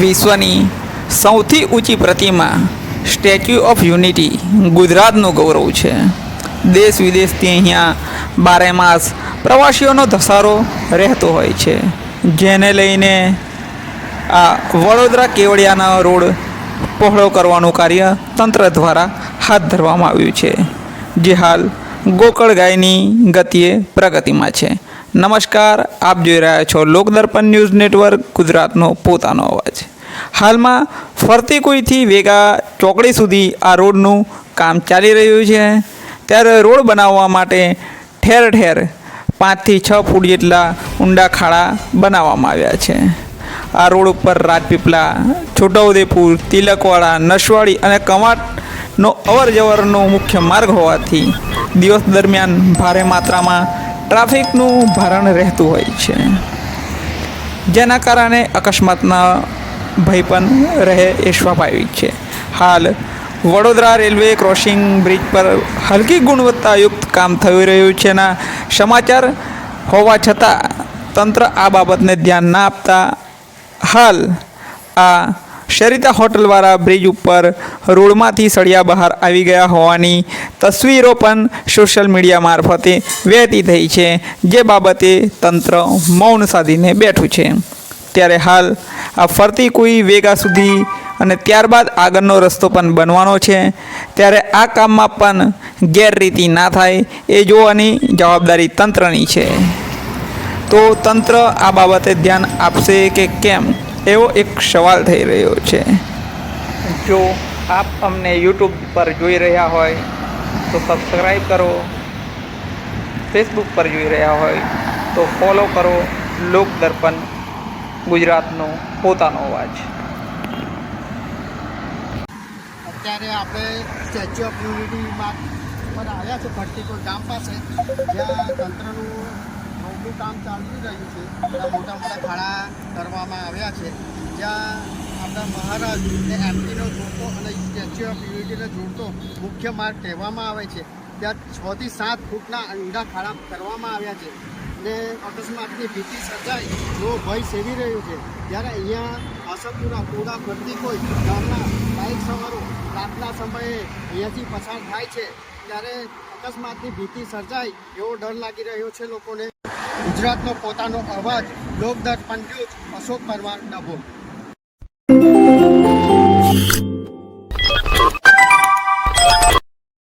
વિશ્વની સૌથી ઊંચી પ્રતિમા સ્ટેચ્યુ ઓફ યુનિટી ગુજરાતનું ગૌરવ છે. દેશ વિદેશથી અહીંયા બારે માસ પ્રવાસીઓનો ધસારો રહેતો હોય છે. જેને લઈને આ વડોદરા કેવડિયાના રોડ પહોળો કરવાનું કાર્ય તંત્ર દ્વારા હાથ ધરવામાં આવ્યું છે. જે હાલ ગોકળ ગાયની ગતિએ પ્રગતિમાં છે. નમસ્કાર, આપ જોઈ રહ્યા છો લોકદર્પણ ન્યૂઝ નેટવર્ક, ગુજરાતનો પોતાનો અવાજ. હાલમાં ફરતી કોઈથી વેગા ચોકડી સુધી આ રોડનું કામ ચાલી રહ્યું છે. ત્યારે રોડ બનાવવા માટે ઠેર ઠેર પાંચથી છ ફૂટ જેટલા ઊંડા ખાડા બનાવવામાં આવ્યા છે. આ રોડ ઉપર રાજપીપળા છોટાઉદેપુર, તિલકવાડા, નસવાડી અને કમાટનો અવર જવરનો મુખ્ય માર્ગ હોવાથી દિવસ દરમિયાન ભારે માત્રામાં ટ્રાફિકનું ભારણ રહેતું હોય છે. જેના કારણે અકસ્માતના ભય પણ રહે એ સ્વાભાવિક છે. હાલ વડોદરા રેલવે ક્રોસિંગ બ્રિજ પર હલકી ગુણવત્તાયુક્ત કામ થઈ રહ્યું છે ના સમાચાર હોવા છતાં તંત્ર આ બાબતને ધ્યાન ના આપતા હાલ આ શરિતા હોટલવાળા બ્રિજ ઉપર રોડમાંથી સળિયા બહાર આવી ગયા હોવાની તસવીરો પણ સોશિયલ મીડિયા મારફતે વહેતી થઈ છે. જે બાબતે તંત્ર મૌન સાધીને બેઠું છે. ત્યારે હાલ આ ફરતી કોઈ વેગા સુધી અને ત્યારબાદ આગળનો રસ્તો પણ બનવાનો છે. ત્યારે આ કામમાં પણ ગેરરીતિ ના થાય એ જોવાની જવાબદારી તંત્રની છે. તો તંત્ર આ બાબતે ધ્યાન આપશે કે કેમ? એવો એક સવાલ થઈ રહ્યો છે. જો આપ અમને યુટ્યુબ પર જોઈ રહ્યા હોય તો સબસ્ક્રાઈબ કરો. ફેસબુક પર જોઈ રહ્યા હોય તો ફોલો કરો લોક દર્પણ ગુજરાતનો પોતાનો અવાજ. અત્યારે આપણે સ્ટેચ્યુ ઓફ યુનિટીમાં આવ્યા છે ભટ્ટીકોટ ગામ પાસે જ્યાં તંત્રનું રોડનું કામ ચાલી રહ્યું છે. મોટા મોટા ખાડા કરવામાં આવ્યા છે. જ્યાં આપણા મહારાજ ને એમપીનો જોડતો અને સ્ટેચ્યુ ઓફ યુનિટીને જોડતો મુખ્ય માર્ગ કહેવામાં આવે છે. ત્યાં છથી સાત ફૂટના ઊંડા ખાડા કરવામાં આવ્યા છે. ને અકસ્માતની ભીતિ સર્જાય એવો ભય સેવી રહ્યો છે. જ્યારે અહીંયા આશાપુરા પૂરા ફરતી કોઈ ગામના બાઇક સવારો રાતના સમયે અહીંયાથી પસાર થાય છે. ત્યારે અકસ્માતની ભીતિ સર્જાય એવો ડર લાગી રહ્યો છે લોકોને. ગુજરાતનો પોતાનો અવાજ લોકદર્પણ ન્યૂઝ અશોક પરમાર ડભો